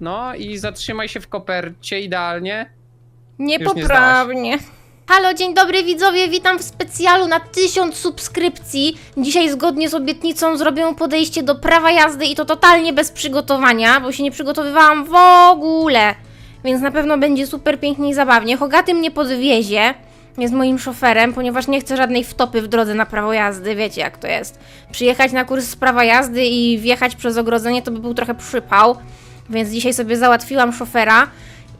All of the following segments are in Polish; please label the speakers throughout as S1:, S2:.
S1: No i zatrzymaj się w kopercie idealnie.
S2: Niepoprawnie. Halo, dzień dobry widzowie, witam w specjalu na 1000 subskrypcji. Dzisiaj zgodnie z obietnicą zrobię podejście do prawa jazdy i to totalnie bez przygotowania, bo się nie przygotowywałam w ogóle. Więc na pewno będzie super pięknie i zabawnie. Hogaty mnie podwiezie, jest moim szoferem, ponieważ nie chcę żadnej wtopy w drodze na prawo jazdy, wiecie jak to jest. Przyjechać na kurs z prawa jazdy i wjechać przez ogrodzenie to by był trochę przypał. Więc dzisiaj sobie załatwiłam szofera.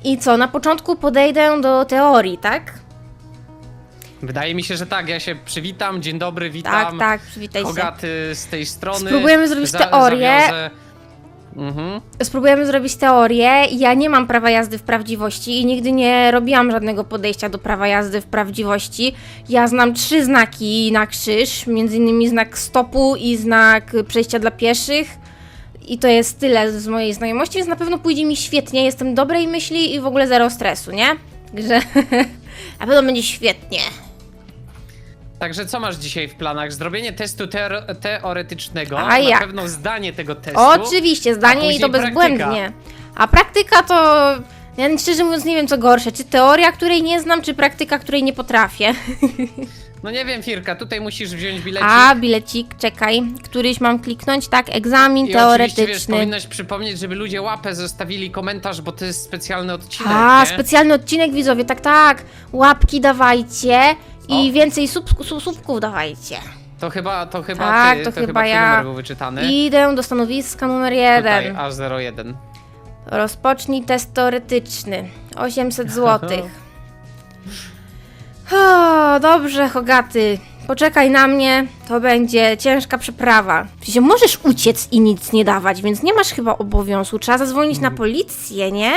S2: I co, na początku podejdę do teorii, tak?
S1: Wydaje mi się, że tak. Ja się przywitam. Dzień dobry,
S2: Tak,
S1: witam.
S2: tak, przywitaj się.
S1: Hogaty z tej strony.
S2: Spróbujemy zrobić teorię.
S1: zawiozę- Mhm.
S2: Spróbujemy zrobić teorię. Ja nie mam prawa jazdy w prawdziwości i nigdy nie robiłam żadnego podejścia do prawa jazdy w prawdziwości. Ja znam trzy znaki na krzyż, między innymi znak stopu i znak przejścia dla pieszych. I to jest tyle z mojej znajomości, więc na pewno pójdzie mi świetnie. Jestem dobrej myśli i w ogóle zero stresu, nie? Także na pewno będzie świetnie.
S1: Także co masz dzisiaj w planach? Zrobienie testu teor- teoretycznego.
S2: A
S1: na
S2: jak?
S1: pewno zdanie tego testu.
S2: Oczywiście, zdanie i to
S1: później
S2: bezbłędnie. A praktyka to. Ja szczerze mówiąc nie wiem co gorsze, czy teoria, której nie znam, czy praktyka, której nie potrafię.
S1: No nie wiem, Firka, tutaj musisz wziąć bilecik.
S2: A, bilecik, czekaj, któryś mam kliknąć, tak, egzamin
S1: I oczywiście, wiesz,
S2: teoretyczny.
S1: powinnaś przypomnieć, żeby ludzie łapę zostawili komentarz, bo to jest specjalny odcinek,
S2: A,
S1: nie?
S2: specjalny odcinek widzowie, tak, tak, łapki dawajcie i
S1: O.
S2: więcej sub, sub, subków dawajcie.
S1: To chyba, to chyba
S2: Tak,
S1: ty,
S2: to
S1: to,
S2: chyba ja.
S1: numer był wyczytany.
S2: Idę do stanowiska numer
S1: Tutaj,
S2: jeden.
S1: A01.
S2: Rozpocznij test teoretyczny. 800 zł. O, dobrze, Hogaty. Poczekaj na mnie, to będzie ciężka przeprawa. Przecież możesz uciec i nic nie dawać, więc nie masz chyba obowiązku. Trzeba zadzwonić na policję, nie?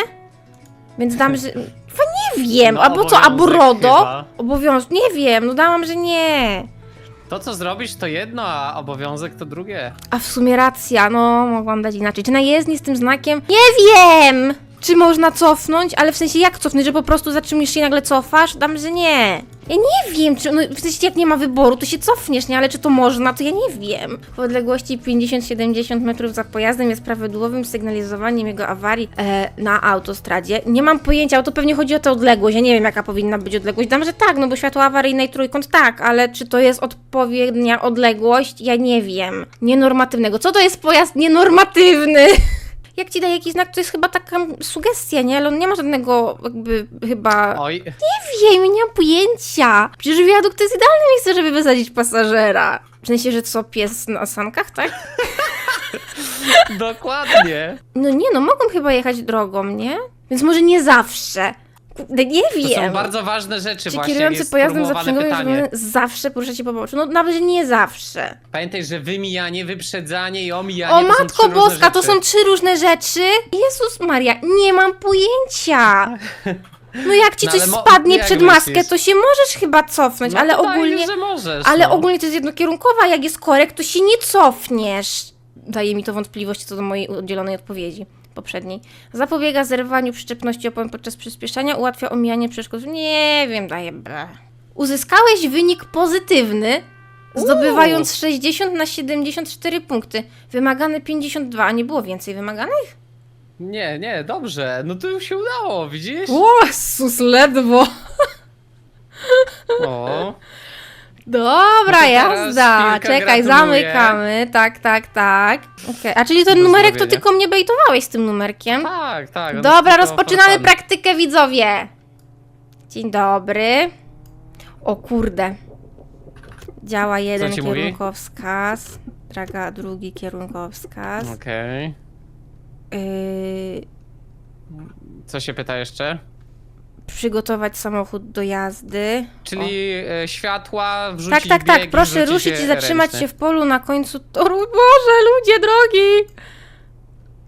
S2: Więc dam, że... Chyba nie wiem,
S1: No,
S2: albo co, albo
S1: obowiązek
S2: RODO?
S1: chyba.
S2: Obowiązek, nie wiem, no dałam, że nie.
S1: To, co zrobisz, to jedno, a obowiązek to drugie.
S2: A w sumie racja, no mogłam dać inaczej. Czy na jezdni z tym znakiem? Nie wiem! Czy można cofnąć, ale w sensie jak cofnąć, że po prostu zatrzymiesz się i nagle cofasz? Dam, że nie. Ja nie wiem, czy no, w sensie jak nie ma wyboru, to się cofniesz, nie? Ale czy to można, to ja nie wiem. W odległości 50-70 metrów za pojazdem jest prawidłowym sygnalizowaniem jego awarii e, na autostradzie. Nie mam pojęcia, ale to pewnie chodzi o tę odległość. Ja nie wiem, jaka powinna być odległość. Dam, że tak, no bo światło awaryjne i trójkąt tak, ale czy to jest odpowiednia odległość? Ja nie wiem. Nienormatywnego. Co to jest pojazd nienormatywny? Jak ci daje jakiś znak, to jest chyba taka sugestia, nie? Ale on nie ma żadnego jakby chyba...
S1: Oj,
S2: Nie wiem, nie mam pojęcia. Przecież wiadukt to jest idealne miejsce, żeby wysadzić pasażera. W sensie, że co, pies na sankach, tak?
S1: dokładnie.
S2: No nie, no mogą chyba jechać drogą, nie? Więc może nie zawsze. Kurde, nie
S1: To
S2: wiem.
S1: są bardzo ważne rzeczy
S2: Czy
S1: właśnie,
S2: kierujący
S1: jest
S2: pojazdem zaprzęgowym
S1: pytanie.
S2: zawsze poruszać się po poboczu? No nawet, nie zawsze.
S1: Pamiętaj, że wymijanie, wyprzedzanie i omijanie
S2: O
S1: to są
S2: matko
S1: trzy różne
S2: boska, to
S1: rzeczy.
S2: są trzy różne rzeczy? Jezus Maria, nie mam pojęcia. No jak ci
S1: No
S2: coś
S1: ale mo-
S2: spadnie
S1: jak
S2: przed maskę,
S1: myślisz?
S2: to się możesz chyba cofnąć,
S1: No
S2: ale
S1: to daj,
S2: ogólnie...
S1: że możesz,
S2: Ale
S1: no.
S2: ogólnie to jest jednokierunkowa, jak jest korek, to się nie cofniesz. Daje mi to wątpliwości co do mojej udzielonej odpowiedzi poprzedniej. Zapobiega zerwaniu przyczepności opon podczas przyspieszania, ułatwia omijanie przeszkód. Nie wiem, daje ble. Uzyskałeś wynik pozytywny, zdobywając 60 na 74 punkty. Wymagane 52, a nie było więcej wymaganych?
S1: Nie, nie, dobrze. No to już się udało, widzisz?
S2: O, Sus, ledwo.
S1: O.
S2: Dobra,
S1: No to teraz
S2: jazda. Czekaj,
S1: gratuluję.
S2: zamykamy. Tak, tak, tak. Okej, A czyli ten
S1: Do
S2: numerek to tylko mnie bejtowałeś z tym numerkiem?
S1: Tak, tak. on
S2: Dobra,
S1: jest tylko
S2: rozpoczynamy praktykę, widzowie. Dzień dobry. O kurde. Działa jeden
S1: ci mówi?
S2: kierunkowskaz. Draga drugi kierunkowskaz.
S1: Okej.
S2: Yy,
S1: Co się pyta jeszcze?
S2: Przygotować samochód do jazdy.
S1: Czyli e, światła, wrzucić
S2: Tak, tak, tak.
S1: bieg,
S2: Proszę
S1: wrzucić
S2: ruszyć i zatrzymać
S1: ręczny.
S2: się w polu na końcu toru. Boże, ludzie drogi!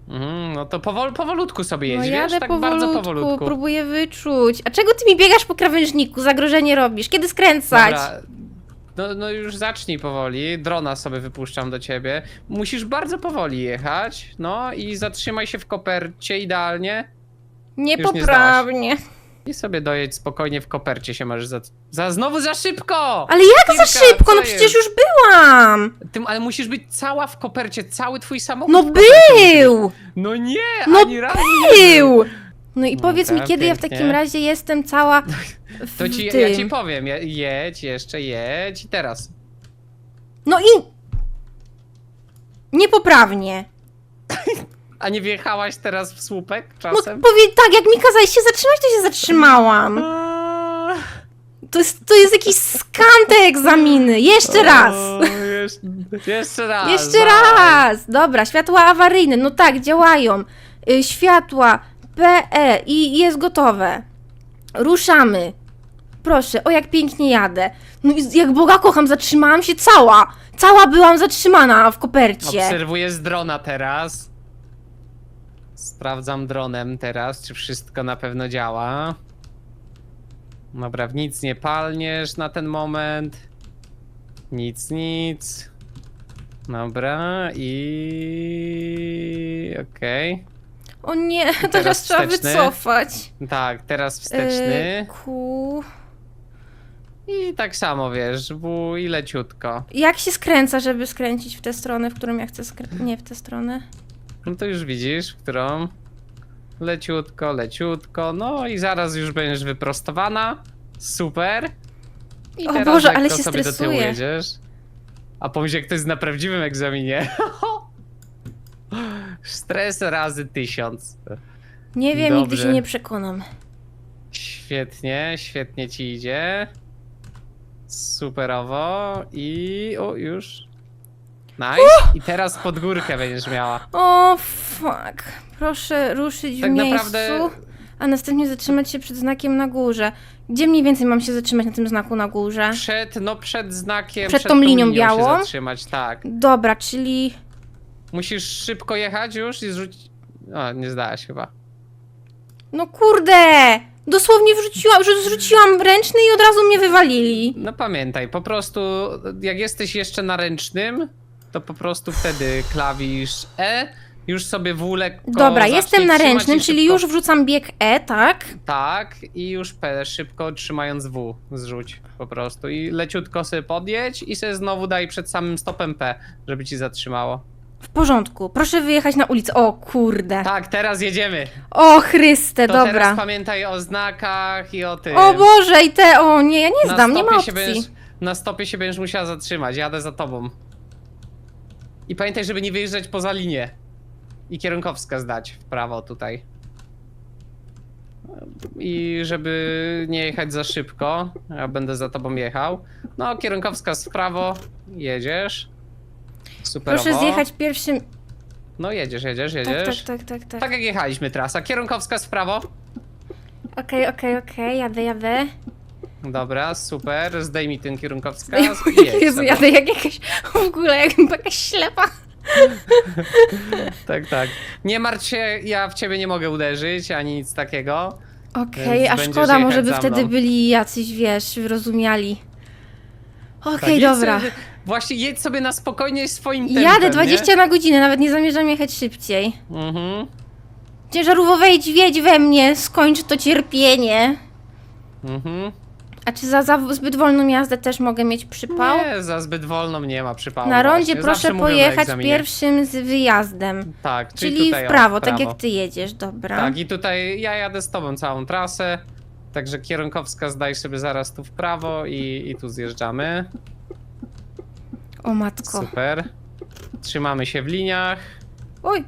S1: Mhm, no to powol, powolutku sobie
S2: No
S1: jedź,
S2: jadę?
S1: Tak
S2: powolutku,
S1: bardzo powolutku.
S2: próbuję wyczuć. A czego ty mi biegasz po krawężniku? Zagrożenie robisz. Kiedy skręcać?
S1: Dobra. No, no już zacznij powoli, drona sobie wypuszczam do ciebie. Musisz bardzo powoli jechać, no i zatrzymaj się w kopercie idealnie.
S2: Niepoprawnie.
S1: I sobie dojedź spokojnie w kopercie się możesz za... za znowu za szybko!
S2: Ale jak
S1: Kilka,
S2: za szybko?
S1: co
S2: No przecież
S1: jest?
S2: już byłam!
S1: Tym, ale musisz być cała w kopercie, cały twój samochód
S2: No
S1: w kopercie musi być.
S2: był!
S1: No nie,
S2: No
S1: ani razu
S2: Był! No i powiedz mi,
S1: Dobra,
S2: kiedy ja w
S1: pięknie.
S2: takim razie jestem cała w
S1: To ci, ja ci powiem, je- jedź, jeszcze jedź i teraz.
S2: No i... Niepoprawnie.
S1: A nie wjechałaś teraz w słupek
S2: No
S1: czasem?
S2: powiedz tak, jak mi kazałeś się zatrzymać, to się zatrzymałam. To jest, to jest jakiś skan te egzaminy. Jeszcze raz.
S1: O, jeszcze, jeszcze raz.
S2: Jeszcze
S1: dawaj.
S2: raz! Dobra, światła awaryjne, no tak, działają. Y, światła PE i jest gotowe. Ruszamy. Proszę, o jak pięknie jadę. No i jak Boga kocham, zatrzymałam się cała. Cała byłam zatrzymana w kopercie.
S1: Obserwuję z drona teraz. Sprawdzam dronem teraz, czy wszystko na pewno działa. Dobra, w nic nie palniesz na ten moment. Nic, nic. Dobra, i... Okej.
S2: O nie, teraz,
S1: teraz
S2: trzeba
S1: wsteczny.
S2: wycofać.
S1: Tak, teraz wsteczny.
S2: Y, ku...
S1: I tak samo, wiesz, W i leciutko.
S2: Jak się skręca, żeby skręcić w tę stronę, w którą ja chcę skręcić? Nie w tę stronę.
S1: No to już widzisz, którą. Leciutko, leciutko. No i zaraz już będziesz wyprostowana. Super. I
S2: O
S1: teraz
S2: Boże, ale się
S1: sobie do tyłu
S2: stresuję.
S1: jedziesz. A pomyśl, jak to jest na prawdziwym egzaminie. Stres razy tysiąc.
S2: Nie wiem, nigdy
S1: Dobrze.
S2: się nie przekonam.
S1: Świetnie, świetnie ci idzie. Superowo. I. O, już. Nice. I teraz pod górkę będziesz miała.
S2: O, fuck. Proszę ruszyć
S1: Tak
S2: w miejscu,
S1: naprawdę-
S2: a następnie zatrzymać się przed znakiem na górze. Gdzie mniej więcej mam się zatrzymać na tym znaku na górze?
S1: Przed, no przed znakiem.
S2: Przed tą linią białą?
S1: Się zatrzymać, tak.
S2: Dobra, czyli...
S1: Musisz szybko jechać już i zrzucić. O, nie zdałaś chyba.
S2: No kurde! Dosłownie wrzuciłam, że zrzuciłam ręczny i od razu mnie wywalili.
S1: No pamiętaj, po prostu jak jesteś jeszcze na ręcznym, to po prostu wtedy klawisz E, już sobie w lekko
S2: Dobra, jestem na ręcznym, czyli już wrzucam bieg E, tak?
S1: Tak, i już P szybko trzymając W zrzuć po prostu. I leciutko sobie podjedź i sobie znowu daj przed samym stopem P, żeby ci zatrzymało.
S2: W porządku. Proszę wyjechać na ulicę. O kurde.
S1: Tak, teraz jedziemy.
S2: O Chryste,
S1: To
S2: dobra.
S1: teraz pamiętaj o znakach i o tym.
S2: O Boże, i te... O nie, ja nie
S1: Na
S2: zdam, nie ma
S1: stopie się
S2: opcji.
S1: będziesz, na stopie się będziesz musiała zatrzymać, jadę za tobą. I pamiętaj, żeby nie wyjeżdżać poza linię. I kierunkowska zdać w prawo tutaj. I żeby nie jechać za szybko, ja będę za tobą jechał. No, kierunkowska w prawo, jedziesz. Superowo.
S2: Proszę zjechać pierwszym...
S1: No jedziesz, jedziesz,
S2: Tak,
S1: jedziesz.
S2: tak, tak, tak, tak.
S1: Tak jak jechaliśmy trasa. Kierunkowska w prawo.
S2: Okej, okej, okej, jadę, jadę.
S1: Dobra, super. Zdejmij ten kierunkowskaz i jedź
S2: Jezu,
S1: sobie.
S2: jadę jak jakaś... W ogóle była jakaś ślepa.
S1: Tak, tak. Nie martw się, ja w ciebie nie mogę uderzyć, ani nic takiego.
S2: Okej,
S1: Więc
S2: a
S1: będziesz
S2: szkoda, może by
S1: za
S2: wtedy
S1: mną.
S2: byli jacyś, wiesz, wyrozumiali. Okej,
S1: Tak, jedź
S2: dobra.
S1: Sobie, właśnie jedź sobie na spokojnie swoim tempem,
S2: Jadę
S1: nie?
S2: 20 na godzinę, nawet nie zamierzam jechać szybciej.
S1: Mhm,
S2: Ciężarówko wejdź, wiedź we mnie, skończ to cierpienie.
S1: mhm.
S2: A czy za, za zbyt wolną jazdę też mogę mieć przypał?
S1: Nie, za zbyt wolną nie ma przypału.
S2: Na rondzie
S1: właśnie.
S2: proszę
S1: Zawsze mówią na
S2: pojechać
S1: egzaminie.
S2: pierwszym z wyjazdem.
S1: Tak, czyli,
S2: Czyli
S1: tutaj,
S2: w
S1: o,
S2: prawo, tak jak ty jedziesz, dobra.
S1: Tak, i tutaj ja jadę z tobą całą trasę. Także kierunkowska zdaj sobie zaraz tu w prawo i, i tu zjeżdżamy.
S2: O matko.
S1: Super. Trzymamy się w liniach.
S2: Oj,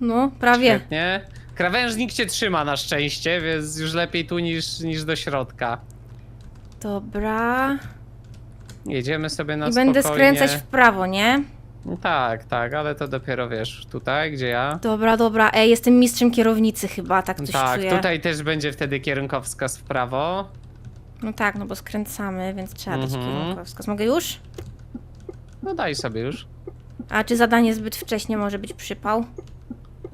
S2: no, prawie.
S1: Świetnie. Krawężnik cię trzyma na szczęście, więc już lepiej tu niż, niż do środka.
S2: Dobra.
S1: Jedziemy sobie na
S2: I będę
S1: spokojnie.
S2: skręcać w prawo, nie?
S1: Tak, tak, ale to dopiero wiesz, tutaj, gdzie ja.
S2: Dobra, dobra. Ej, jestem mistrzem kierownicy chyba, tak coś
S1: tak,
S2: czuję.
S1: tutaj też będzie wtedy kierunkowskaz w prawo.
S2: No tak, no bo skręcamy, więc trzeba dać
S1: Mhm.
S2: kierunkowskaz. Mogę już?
S1: No daj sobie już.
S2: A czy zadanie zbyt wcześnie może być przypał?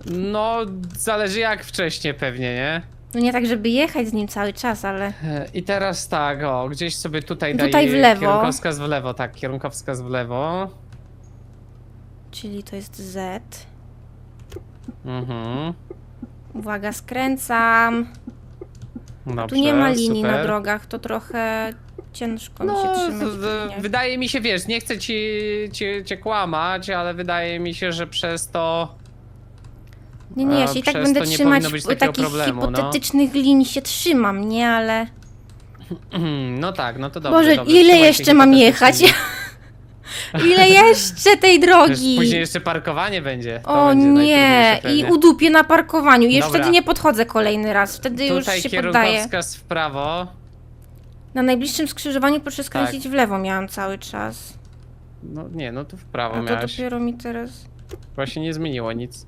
S1: No, zależy jak wcześnie pewnie, nie?
S2: No nie tak, żeby jechać z nim cały czas, ale...
S1: E, I teraz tak, o, gdzieś sobie tutaj
S2: Tutaj
S1: daj
S2: w lewo.
S1: kierunkowskaz w lewo, tak, kierunkowskaz w lewo.
S2: Czyli to jest Z.
S1: Mhm.
S2: Uwaga, skręcam.
S1: Dobrze,
S2: Tu nie ma linii na
S1: super.
S2: drogach, to trochę ciężko mi
S1: No,
S2: się trzymać
S1: wydaje mi się, wiesz, nie chcę ci, ci, cię kłamać, ale wydaje mi się, że przez to...
S2: Nie, nie, ja się i tak
S1: przez
S2: będę
S1: to nie
S2: trzymać
S1: powinno być takiego
S2: takich
S1: problemu, no.
S2: hipotetycznych linii się trzymam, nie, ale...
S1: No tak, no to dobrze.
S2: Boże,
S1: dobrze.
S2: ile
S1: trzymaj się
S2: jeszcze mam jechać?
S1: hipotetycznie.
S2: ile jeszcze tej
S1: Wiesz,
S2: drogi?
S1: Później jeszcze parkowanie będzie. To
S2: O
S1: będzie
S2: nie,
S1: najtrudniejsze
S2: i
S1: pewnie.
S2: udupię na parkowaniu. Już
S1: Dobra.
S2: wtedy nie podchodzę kolejny raz, wtedy już
S1: Tutaj
S2: się poddaję.
S1: kierunkowskaz w prawo.
S2: Na najbliższym skrzyżowaniu proszę
S1: Tak.
S2: skręcić w lewo miałam cały czas.
S1: No nie, no tu w prawo
S2: A to
S1: miałeś.
S2: dopiero mi teraz...
S1: Właśnie nie zmieniło nic.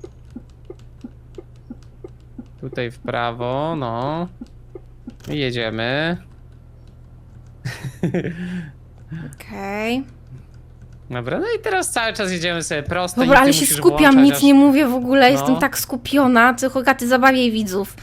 S1: Tutaj w prawo, no. I jedziemy.
S2: Okej.
S1: Dobra, no i teraz cały czas jedziemy sobie prosto.
S2: Dobra, ale się skupiam,
S1: włączać,
S2: nic
S1: aż-
S2: nie mówię w ogóle, jestem
S1: No.
S2: tak skupiona. Ty Hogaty zabawiaj widzów.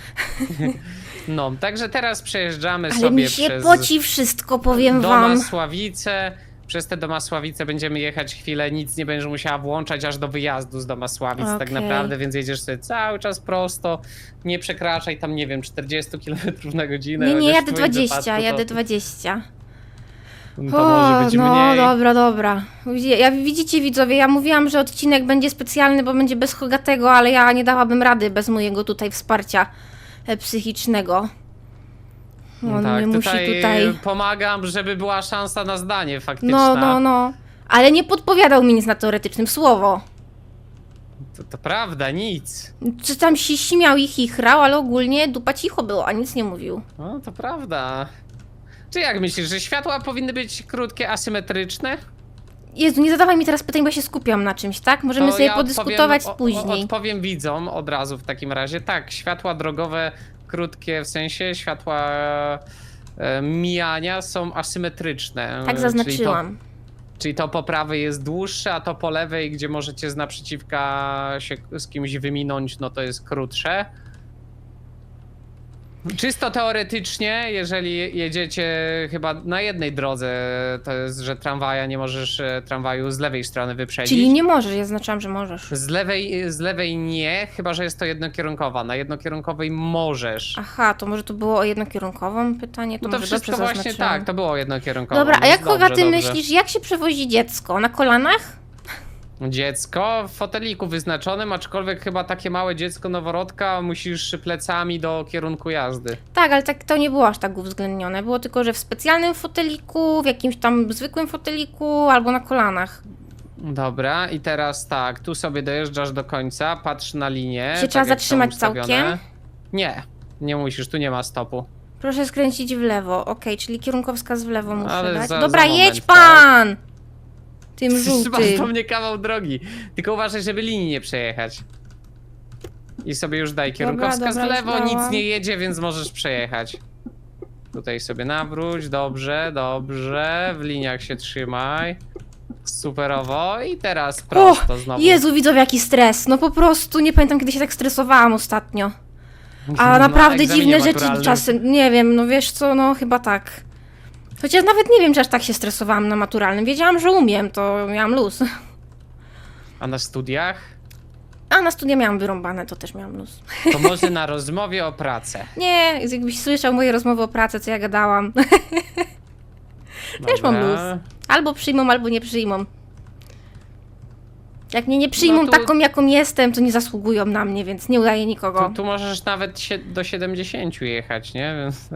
S1: No, także teraz przejeżdżamy
S2: Ale
S1: sobie
S2: mi się
S1: przez
S2: poci wszystko, powiem
S1: Doma
S2: wam.
S1: Sławice. Przez te Domasławice będziemy jechać chwilę, nic nie będziesz musiała włączać aż do wyjazdu z Domasławic tak
S2: Okej.
S1: naprawdę, więc jedziesz sobie cały czas prosto, nie przekraczaj tam, nie wiem, 40 km na godzinę.
S2: Nie, nie, jadę
S1: w twoim
S2: 20,
S1: wypadku to-
S2: jadę 20.
S1: To być
S2: no
S1: mniej.
S2: dobra, dobra. Ja, widzicie widzowie, ja mówiłam, że odcinek będzie specjalny, bo będzie bez Hogatego, ale ja nie dałabym rady bez mojego tutaj wsparcia e, psychicznego. On
S1: tak,
S2: mnie musi
S1: tutaj,
S2: tutaj...
S1: pomagam, żeby była szansa na zdanie faktyczna.
S2: No, no, no. Ale nie podpowiadał mi nic na teoretycznym słowo.
S1: To, to prawda, nic.
S2: Czy tam się śmiał i chichrał, ale ogólnie dupa cicho było, a nic nie mówił.
S1: No, to prawda. Czy jak myślisz, że światła powinny być krótkie, asymetryczne?
S2: Jezu, nie zadawaj mi teraz pytań, bo ja się skupiam na czymś, tak? Możemy
S1: To
S2: sobie podyskutować
S1: odpowiem, o-
S2: później.
S1: O, odpowiem widzom od razu w takim razie. Tak, światła drogowe krótkie, w sensie światła e, mijania są asymetryczne.
S2: tak zaznaczyłam.
S1: Czyli to, czyli to po prawej jest dłuższe, a to po lewej, gdzie możecie z naprzeciwka się z kimś wyminąć, no to jest krótsze. Czysto teoretycznie, jeżeli jedziecie chyba na jednej drodze, to jest, że tramwaja nie możesz e, tramwaju z lewej strony wyprzedzić.
S2: Czyli nie możesz, ja zaznaczałam, że możesz.
S1: Z lewej, z lewej nie, chyba że jest to jednokierunkowa. Na jednokierunkowej możesz.
S2: Aha, to może to było o jednokierunkową pytanie, to,
S1: No to
S2: może
S1: wszystko właśnie
S2: zaznaczyłam.
S1: tak, to było jednokierunkowe.
S2: Dobra, a jak Hogaty
S1: dobrze.
S2: myślisz, jak się przewozi dziecko? Na kolanach?
S1: Dziecko w foteliku wyznaczonym, aczkolwiek chyba takie małe dziecko noworodka musisz plecami do kierunku jazdy.
S2: Tak, ale tak to nie było aż tak uwzględnione. Było tylko, że w specjalnym foteliku, w jakimś tam zwykłym foteliku albo na kolanach.
S1: Dobra, i teraz tak, tu sobie dojeżdżasz do końca, patrz na linię.
S2: Się
S1: tak
S2: trzeba
S1: jak są
S2: zatrzymać
S1: ustawione.
S2: całkiem?
S1: Nie, nie musisz, tu nie ma stopu.
S2: Proszę skręcić w lewo. Okej, czyli kierunkowskaz w lewo muszę
S1: Ale
S2: dać.
S1: za-
S2: Dobra,
S1: za moment,
S2: jedź
S1: tak.
S2: pan! Tym
S1: Masz do
S2: żółtym.
S1: mnie kawał drogi. Tylko uważaj, żeby linii nie przejechać. I sobie już daj kierunkowskaz
S2: dobra,
S1: w
S2: już
S1: lewo, nic nie jedzie, więc możesz przejechać. Tutaj sobie nawróć, dobrze, dobrze. W liniach się trzymaj. Superowo. I teraz prosto znowu.
S2: Jezu, widzowie, jaki stres. No po prostu nie pamiętam, kiedy się tak stresowałam ostatnio. A
S1: Na
S2: naprawdę
S1: egzaminie
S2: dziwne rzeczy
S1: maturalnym.
S2: czasem. Nie wiem, no wiesz co, no chyba tak. Chociaż nawet nie wiem, czy aż tak się stresowałam na maturalnym. Wiedziałam, że umiem, to miałam luz.
S1: A na studiach?
S2: A na studia miałam wyrąbane, to też miałam luz.
S1: To może na rozmowie o pracę.
S2: Nie, jakbyś słyszał moje rozmowy o pracy, co ja gadałam. Też mam
S1: Dobra.
S2: luz. Albo przyjmą, albo nie przyjmą. Jak mnie nie przyjmą
S1: No tu-
S2: taką, jaką jestem, to nie zasługują na mnie, więc nie udaję nikogo.
S1: Tu, tu możesz nawet do 70 jechać, nie? Więc...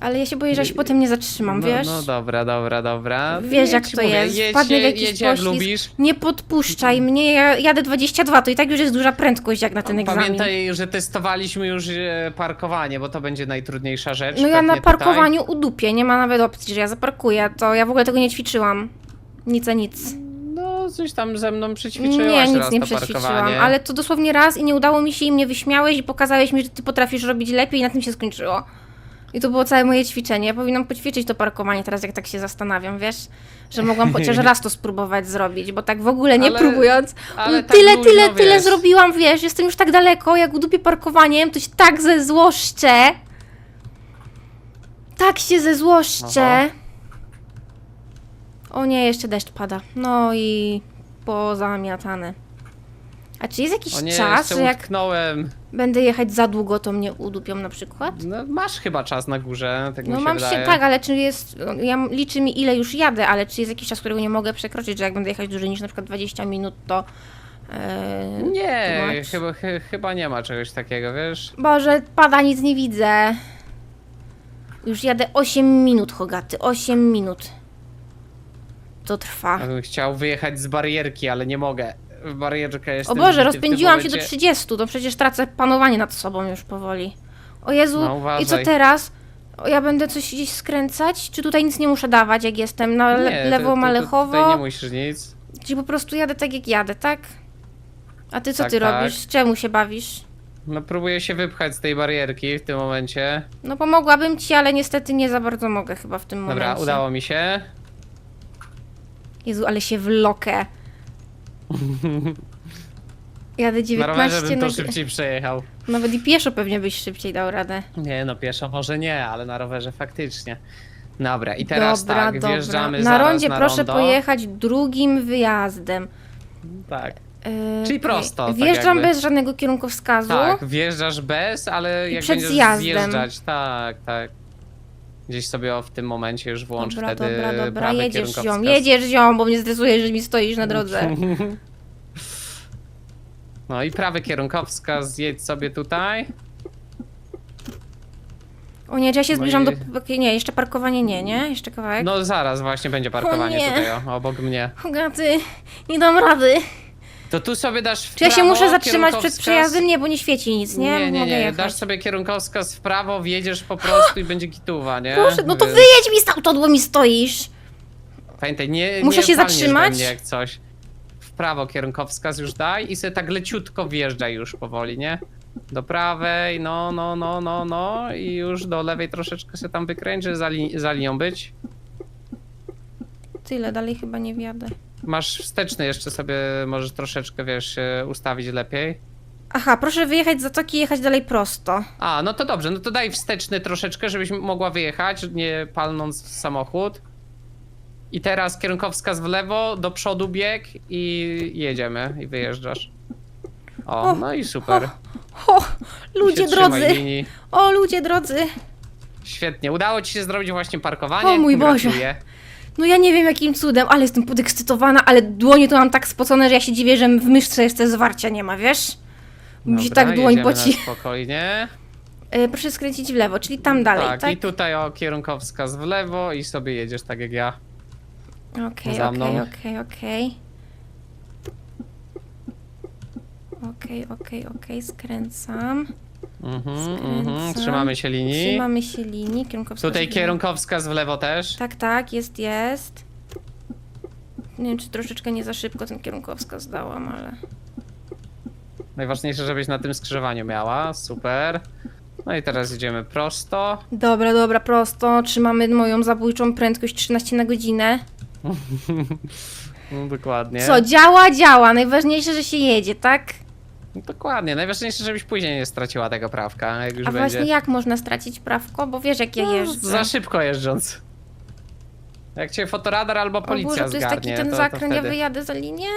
S2: Ale ja się boję, że ja się potem nie zatrzymam,
S1: no,
S2: wiesz?
S1: No dobra, dobra, dobra.
S2: Wiesz, jak to
S1: mówię,
S2: jest.
S1: Jedź,
S2: Wpadnę w jakiś
S1: jedź jak
S2: poślizg.
S1: lubisz.
S2: Nie podpuszczaj mnie, ja jadę 22, to i tak już jest duża prędkość jak na ten egzamin.
S1: Pamiętaj, że testowaliśmy już e, parkowanie, bo to będzie najtrudniejsza rzecz.
S2: No ja na
S1: tutaj.
S2: parkowaniu udupię, nie ma nawet opcji, że ja zaparkuję, to ja w ogóle tego nie ćwiczyłam. Nic a nic.
S1: No, coś tam ze mną przećwiczyłaś
S2: Nie, nic
S1: raz
S2: nie
S1: to
S2: przećwiczyłam,
S1: parkowanie.
S2: ale to dosłownie raz i nie udało mi się i mnie wyśmiałeś i pokazałeś mi, że ty potrafisz robić lepiej i na tym się skończyło. I to było całe moje ćwiczenie. Ja powinnam poćwiczyć to parkowanie teraz, jak tak się zastanawiam, wiesz? Że mogłam chociaż raz to spróbować zrobić, bo tak w ogóle nie
S1: Ale-
S2: próbując.
S1: ale tak
S2: tyle,
S1: luźno,
S2: tyle, tyle
S1: wiesz.
S2: zrobiłam, wiesz, jestem już tak daleko, jak udupię parkowaniem, to się tak zezłoszczę. Tak się zezłoszczę. O nie, jeszcze deszcz pada. No i pozamiatane. A czy jest jakiś
S1: O nie,
S2: czas,
S1: jeszcze
S2: że jak
S1: utknąłem.
S2: Będę jechać za długo, to mnie udupią na przykład?
S1: No, masz chyba czas na górze, tak
S2: No
S1: mi się
S2: mam
S1: wydaje.
S2: się, tak, ale czy jest, ja liczy mi ile już jadę, ale czy jest jakiś czas, którego nie mogę przekroczyć, że jak będę jechać dłużej niż na przykład 20 minut, to... e,
S1: Nie, chyba, chy, chyba nie ma czegoś takiego, wiesz?
S2: Boże, pada, nic nie widzę. Już jadę 8 minut, Hogaty, 8 minut. To trwa.
S1: Ja bym chciał wyjechać z barierki, ale nie mogę. W barierkę
S2: O
S1: jestem
S2: Boże,
S1: w tym
S2: rozpędziłam się do
S1: momencie.
S2: 30, to przecież tracę panowanie nad sobą już powoli. O Jezu,
S1: No, uważaj.
S2: i co teraz? O, ja będę coś gdzieś skręcać? Czy tutaj nic nie muszę dawać, jak jestem na le
S1: Nie,
S2: lewo
S1: tu- tu-
S2: malechowo?
S1: Tutaj nie musisz nic.
S2: Czyli po prostu jadę tak, jak jadę, tak? A ty co
S1: Tak,
S2: ty
S1: tak.
S2: robisz? Czemu się bawisz?
S1: No próbuję się wypchać z tej barierki w tym momencie.
S2: No pomogłabym ci, ale niestety nie za bardzo mogę chyba w tym momencie.
S1: Dobra, udało mi się.
S2: Jezu, ale się wlokę. Jadę
S1: Na rowerze
S2: 19
S1: bym
S2: na...
S1: to szybciej przejechał.
S2: Nawet i pieszo pewnie byś szybciej dał radę.
S1: Nie no, pieszo może nie, ale na rowerze faktycznie. Dobra, i teraz
S2: dobra,
S1: tak,
S2: dobra.
S1: wjeżdżamy
S2: Na
S1: zaraz
S2: rondzie
S1: na
S2: proszę
S1: rondo.
S2: pojechać drugim wyjazdem.
S1: Tak.
S2: Yy,
S1: Czyli prosto, tak
S2: Wjeżdżam
S1: jakby.
S2: bez żadnego kierunkowskazu.
S1: Tak, wjeżdżasz bez, ale jak
S2: przed
S1: będziesz
S2: zjazdem.
S1: zjeżdżać, tak, tak. Gdzieś sobie w tym momencie już włącz
S2: Dobra,
S1: wtedy
S2: dobra, dobra,
S1: prawy
S2: jedziesz ziom, jedziesz ziom, bo mnie stresuje, że mi stoisz na drodze.
S1: No i prawy kierunkowskaz, jedź sobie tutaj.
S2: O nie, ja się
S1: No
S2: zbliżam do... Nie, jeszcze parkowanie nie, nie? Jeszcze kawałek?
S1: No zaraz właśnie będzie parkowanie
S2: nie.
S1: tutaj, o, obok mnie.
S2: Hogaty, nie dam rady.
S1: To tu sobie dasz w
S2: Czy ja się
S1: prawo
S2: muszę zatrzymać przed
S1: kierunkowskaz-
S2: przejazdem? Nie, bo nie świeci nic, nie?
S1: Nie, nie,
S2: Mogę
S1: nie.
S2: jechać.
S1: Dasz sobie kierunkowskaz w prawo, wjedziesz po prostu i będzie gituwa, nie?
S2: Proszę, no to
S1: Y,
S2: wyjedź mi stamtąd, bo mi stoisz.
S1: Pamiętaj, nie
S2: Muszę
S1: nie
S2: się
S1: walniesz
S2: zatrzymać?
S1: we Mnie jak coś. W prawo kierunkowskaz już daj i sobie tak leciutko wjeżdżaj już powoli, nie? Do prawej, no, no, no, no, no i już do lewej troszeczkę sobie tam wykręć, żeby za, li za linią być.
S2: Tyle, dalej chyba nie wjadę.
S1: Masz wsteczny jeszcze sobie, możesz troszeczkę, wiesz, e, ustawić lepiej.
S2: Aha, proszę wyjechać z zatoki i jechać dalej prosto.
S1: A, no to dobrze, no to daj wsteczny troszeczkę, żebyś mogła wyjechać, nie palnąc w samochód. I teraz kierunkowskaz w lewo, do przodu bieg i jedziemy i wyjeżdżasz. O,
S2: O,
S1: no i super.
S2: O, ludzie
S1: Się trzymaj
S2: drodzy!
S1: linii.
S2: O, ludzie drodzy!
S1: Świetnie, udało ci się zrobić właśnie parkowanie.
S2: O mój Boże.
S1: Gratuluję.
S2: No ja nie wiem jakim cudem, ale jestem podekscytowana, ale dłonie to mam tak spocone, że ja się dziwię, że w myszce jeszcze zwarcia nie ma, wiesz? Mi się
S1: Dobra,
S2: tak dłoń
S1: jedziemy
S2: poci.
S1: na Spokojnie.
S2: E, proszę skręcić w lewo, czyli tam dalej,
S1: tak,
S2: tak?
S1: i tutaj o kierunkowskaz w lewo i sobie jedziesz tak jak ja.
S2: Okej,
S1: za
S2: okej,
S1: mną.
S2: okej, okej. Okej, okej, okej, skręcam.
S1: Mhm,
S2: Skręcam.
S1: mhm. Trzymamy się linii.
S2: Trzymamy się linii, kierunkowskaz.
S1: Tutaj
S2: w lewo.
S1: kierunkowskaz w lewo też.
S2: Tak, tak, jest, jest. Nie wiem, czy troszeczkę nie za szybko ten kierunkowskaz dałam, ale...
S1: Najważniejsze, żebyś na tym skrzyżowaniu miała. Super. No i teraz idziemy prosto.
S2: Dobra, dobra, prosto. Trzymamy moją zabójczą prędkość 13 na godzinę.
S1: No, dokładnie.
S2: Co, działa, działa. Najważniejsze, że się jedzie, tak?
S1: No, dokładnie. Najważniejsze, żebyś później nie straciła tego prawka, jak już
S2: A
S1: będzie.
S2: właśnie jak można stracić prawko? Bo wiesz, jak ja
S1: No,
S2: jeżdżę.
S1: Za szybko jeżdżąc. Jak cię fotoradar albo
S2: o
S1: policja
S2: Boże, to jest
S1: zgarnie,
S2: taki ten
S1: to,
S2: zakręt,
S1: to
S2: ja
S1: wtedy.
S2: wyjadę za linię?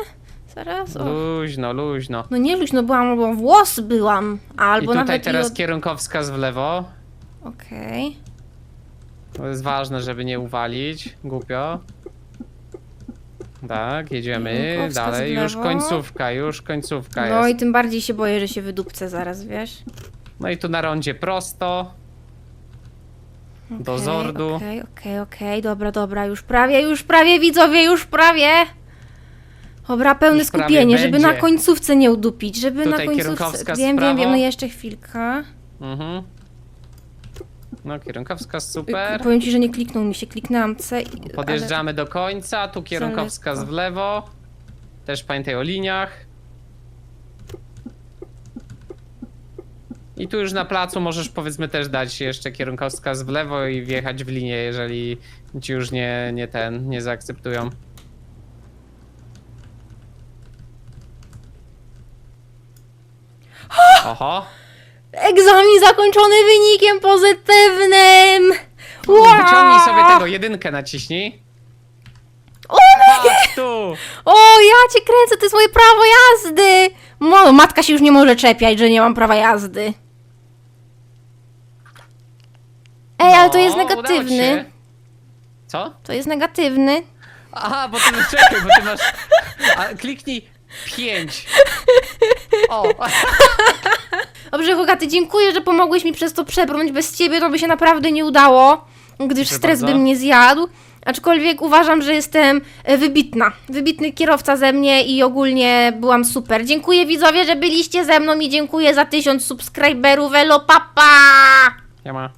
S2: Zaraz? O.
S1: Luźno, luźno.
S2: No nie luź, no byłam, bo włos byłam. Albo
S1: I tutaj
S2: nawet
S1: teraz
S2: i od...
S1: kierunkowskaz w lewo.
S2: Okej.
S1: To jest ważne, żeby nie uwalić. Głupio. Tak, jedziemy dalej.
S2: w
S1: Już
S2: lewo.
S1: końcówka, już końcówka
S2: No i
S1: jest.
S2: tym bardziej się boję, że się wydupcę zaraz, wiesz?
S1: No i tu na rondzie prosto. Do
S2: Okej,
S1: zordu.
S2: Okej, okej, okej, dobra, dobra, już prawie, już prawie, widzowie, już prawie. Dobra, pełne
S1: Już prawie
S2: skupienie, żeby na
S1: będzie.
S2: końcówce nie udupić, żeby
S1: Tutaj
S2: na końcówce...
S1: kierunkowskaz w
S2: Wiem, wiem,
S1: prawo.
S2: wiem, no jeszcze chwilka.
S1: Mhm. No kierunkowskaz super.
S2: Powiem ci, że nie kliknął mi się, kliknęłam C i...
S1: Podjeżdżamy do końca, tu kierunkowskaz w lewo. Też pamiętaj o liniach. I tu już na placu możesz powiedzmy też dać jeszcze kierunkowskaz w lewo i wjechać w linię, jeżeli ci już nie, nie ten, nie zaakceptują. Oho.
S2: Egzamin zakończony wynikiem pozytywnym! Wow!
S1: Wyciągnij sobie tego, jedynkę naciśnij.
S2: O
S1: Patrz tu!
S2: O, ja cię kręcę, to jest moje prawo jazdy! Mo, matka się już nie może czepiać, że nie mam prawa jazdy. Ej, ale to jest
S1: No, udało
S2: negatywny.
S1: się. Co?
S2: To jest negatywny.
S1: Aha, bo ty czekaj, bo ty masz. A, kliknij 5. O!
S2: Dobrze, Hogaty, dziękuję, że pomogłeś mi przez to przebrnąć. Bez ciebie to by się naprawdę nie udało, gdyż
S1: Proszę
S2: stres
S1: bardzo.
S2: by mnie zjadł. Aczkolwiek uważam, że jestem e, wybitna. Wybitny kierowca ze mnie i ogólnie byłam super. Dziękuję widzowie, że byliście ze mną i dziękuję za tysiąc subskryberów. Elo, papa!
S1: Ja ma.